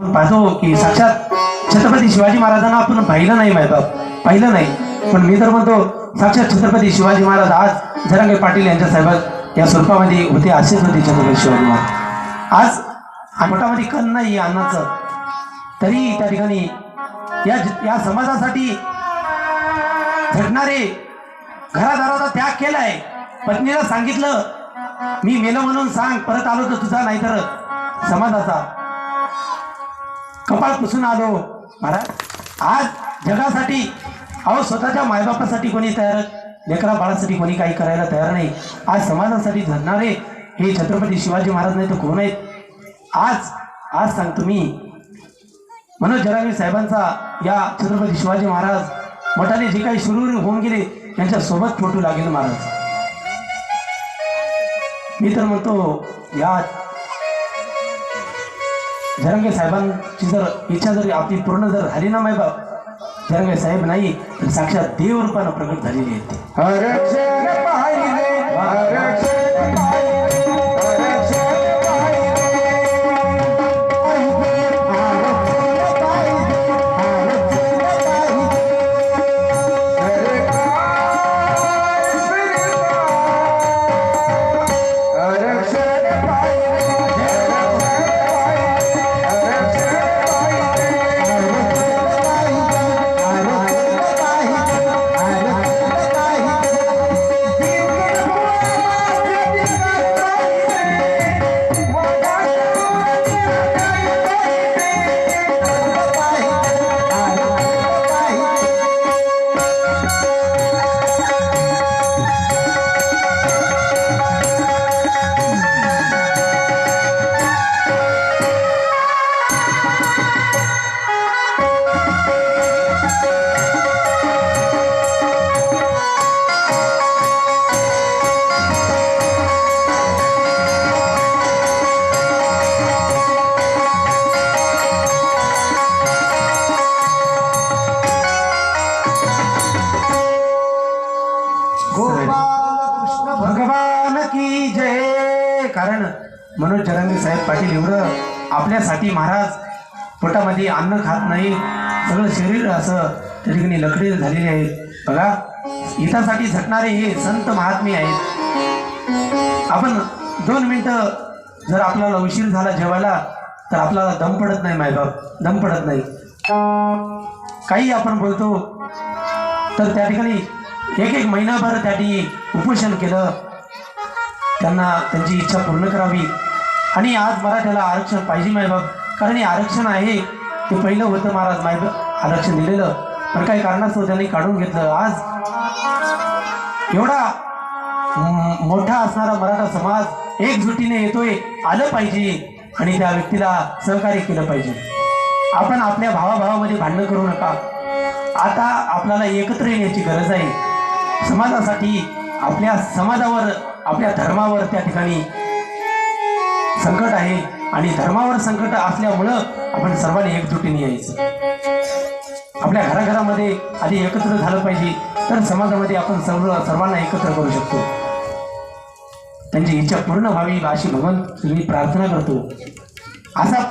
आपण पाहतो की साक्षात छत्रपती शिवाजी महाराजांना आपण पाहिलं नाही मायबाप पाहिलं नाही. पण मी तर म्हणतो साक्षात छत्रपती शिवाजी महाराज आज जरांगे पाटील यांच्या साहेबात या स्वरूपामध्ये होते असेच होते छत्रपती शिवाजी महाराज. आज पोटामध्ये कण नाही अन्नाचं. तरी त्या ठिकाणी या या समाजासाठी झटणारे घरादाराचा त्याग केलाय. पत्नीला सांगितलं मी मेलो म्हणून सांग परत आलो तर तुझा नाहीतर समाजाचा. कपाळ पुसून आलो. महाराज आज जगासाठी अहो स्वतःच्या मायबापासाठी कोणी तयार लेकरा बाळासाठी कोणी काही करायला तयार नाही. आज समाजासाठी झडणारे हे छत्रपती शिवाजी महाराज नाही तर कोण आहेत? आज आज सांगतो मी मनोज जरांगे साहेबांचा या छत्रपती शिवाजी महाराज मठाने जे काही सुरू होऊन गेले त्यांच्यासोबत फोटो लागेल महाराज. मी तर म्हणतो या जरंगे साहेबांची जर इच्छा जर आपली पूर्ण जर झाली ना बाप जरंगे साहेब नाही तर साक्षात देव रूपानं प्रकट झालेली आहेत भगवान की जय. कारण मनोज जरांगे साहेब पाटील एवढं आपल्यासाठी महाराज पोटामध्ये अन्न खात नाही. सगळं शरीर असं त्या ठिकाणी लकडी झालेले आहेत बघा हितासाठी झटणारे हे संत महात्मे आहेत. आपण दोन मिनटं जर आपल्याला उशीर झाला जेवायला तर आपल्याला दम पडत नाही मायबाप. दम पडत नाही. काही आपण बोलतो तर त्या ठिकाणी एक एक महिनाभर त्यांनी उपोषण केलं. त्यांना त्यांची इच्छा पूर्ण करावी. आणि आज मराठ्याला आरक्षण पाहिजे मायबाप कारण हे आरक्षण आहे. ते पहिलं होतं महाराज. माय आरक्षण दिलेलं. पण काही कारणास्तव त्यांनी काढून घेतलं. आज एवढा मोठा असणारा मराठा समाज एकजुटीने येतोय आलं पाहिजे. आणि त्या व्यक्तीला सहकार्य केलं पाहिजे. आपण आपल्या भावाभावामध्ये भांडणं करू नका. आता आपल्याला एकत्र येण्याची गरज आहे. समाजासाठी आपल्या समाजावर आपल्या धर्मावर त्या ठिकाणी संकट आहे आणि धर्मावर संकट असल्यामुळं आपण सर्वांनी एकजुटीने यायचं. आपल्या घराघरामध्ये आधी एकत्र झालं पाहिजे तर समाजामध्ये आपण सर्व सर्वांना एकत्र करू शकतो. त्यांची इच्छा पूर्ण व्हावी अशी भगवंत मी प्रार्थना करतो. असा